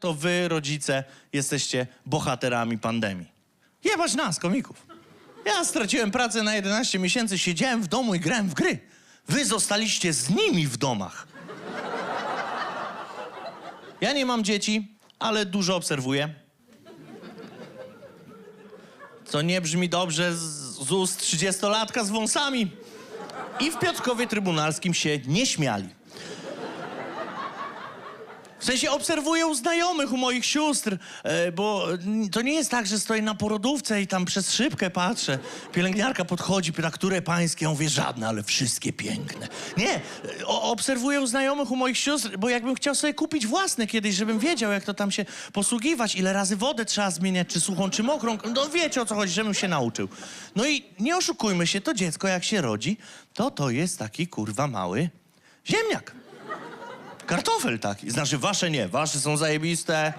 to wy, rodzice, jesteście bohaterami pandemii. Jebać nas, komików. Ja straciłem pracę na 11 miesięcy, siedziałem w domu i grałem w gry. Wy zostaliście z nimi w domach. Ja nie mam dzieci, ale dużo obserwuję. Co nie brzmi dobrze z, z ust 30-latka z wąsami. I w Piotrkowie Trybunalskim się nie śmiali. W sensie obserwuję u znajomych, u moich sióstr, e, bo to nie jest tak, że stoję na porodówce i tam przez szybkę patrzę. Pielęgniarka podchodzi, pyta, które pańskie? Ja mówię, żadne, ale wszystkie piękne. Nie, obserwuję u znajomych, u moich sióstr, bo jakbym chciał sobie kupić własne kiedyś, żebym wiedział, jak to tam się posługiwać, ile razy wodę trzeba zmieniać, czy suchą, czy mokrą. No wiecie, o co chodzi, żebym się nauczył. No i nie oszukujmy się, to dziecko jak się rodzi, to to jest taki kurwa mały ziemniak. Kartofel taki. Znaczy, wasze nie. Wasze są zajebiste.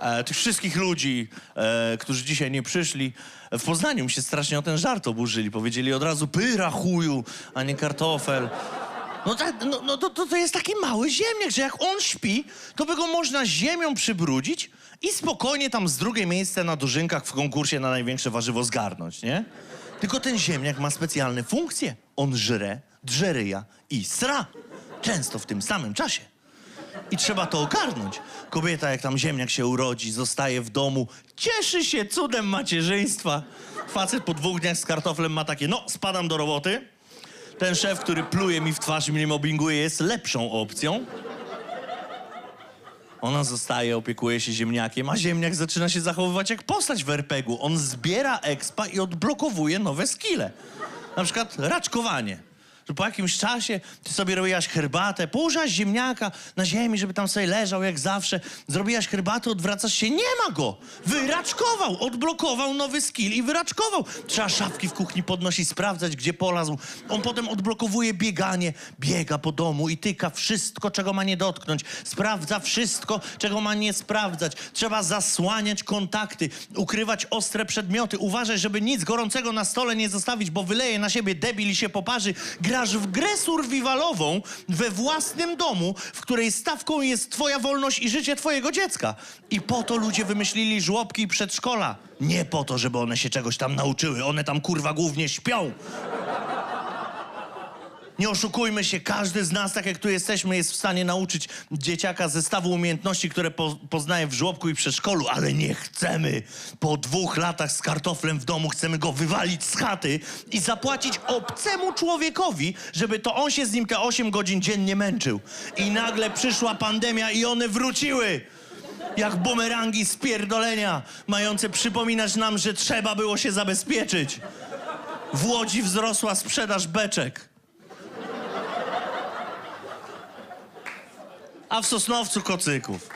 E, tych wszystkich ludzi, e, którzy dzisiaj nie przyszli, w Poznaniu mi się strasznie o ten żart oburzyli. Powiedzieli od razu pyra chuju, a nie kartofel. No, tak, no, no to, to, to jest taki mały ziemniak, że jak on śpi, to by go można ziemią przybrudzić i spokojnie tam z drugie miejsce na dożynkach w konkursie na największe warzywo zgarnąć, nie? Tylko ten ziemniak ma specjalne funkcje. On żre, drze ryja i sra. Często w tym samym czasie. I trzeba to ogarnąć. Kobieta, jak tam ziemniak się urodzi, zostaje w domu, cieszy się cudem macierzyństwa. Facet po dwóch dniach z kartoflem ma takie, no, spadam do roboty. Ten szef, który pluje mi w twarz i mnie mobbinguje, jest lepszą opcją. Ona zostaje, opiekuje się ziemniakiem, a ziemniak zaczyna się zachowywać jak postać w RPG-u. On zbiera expa i odblokowuje nowe skille. Na przykład raczkowanie. Że po jakimś czasie ty sobie robiłaś herbatę, położyłaś ziemniaka na ziemi, żeby tam sobie leżał jak zawsze. Zrobiłaś herbatę, odwracasz się, nie ma go! Wyraczkował, odblokował nowy skill i wyraczkował. Trzeba szafki w kuchni podnosić, sprawdzać, gdzie polazł. On potem odblokowuje bieganie, biega po domu i tyka wszystko, czego ma nie dotknąć. Sprawdza wszystko, czego ma nie sprawdzać. Trzeba zasłaniać kontakty, ukrywać ostre przedmioty. Uważaj, żeby nic gorącego na stole nie zostawić, bo wyleje na siebie debil i się poparzy. Grasz w grę survivalową we własnym domu, w której stawką jest twoja wolność i życie twojego dziecka. I po to ludzie wymyślili żłobki i przedszkola. Nie po to, żeby one się czegoś tam nauczyły. One tam kurwa głównie śpią. Nie oszukujmy się, każdy z nas, tak jak tu jesteśmy, jest w stanie nauczyć dzieciaka zestawu umiejętności, które po, poznaje w żłobku i przedszkolu, ale nie chcemy. Po dwóch latach z kartoflem w domu chcemy go wywalić z chaty i zapłacić obcemu człowiekowi, żeby to on się z nim te 8 godzin dziennie męczył. I nagle przyszła pandemia i one wróciły. Jak bumerangi z pierdolenia, mające przypominać nam, że trzeba było się zabezpieczyć. W Łodzi wzrosła sprzedaż beczek. A w Sosnowcu kocyków.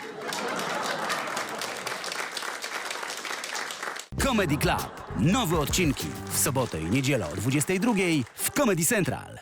Comedy Club. Nowe odcinki w sobotę i niedzielę o 22.00 w Comedy Central.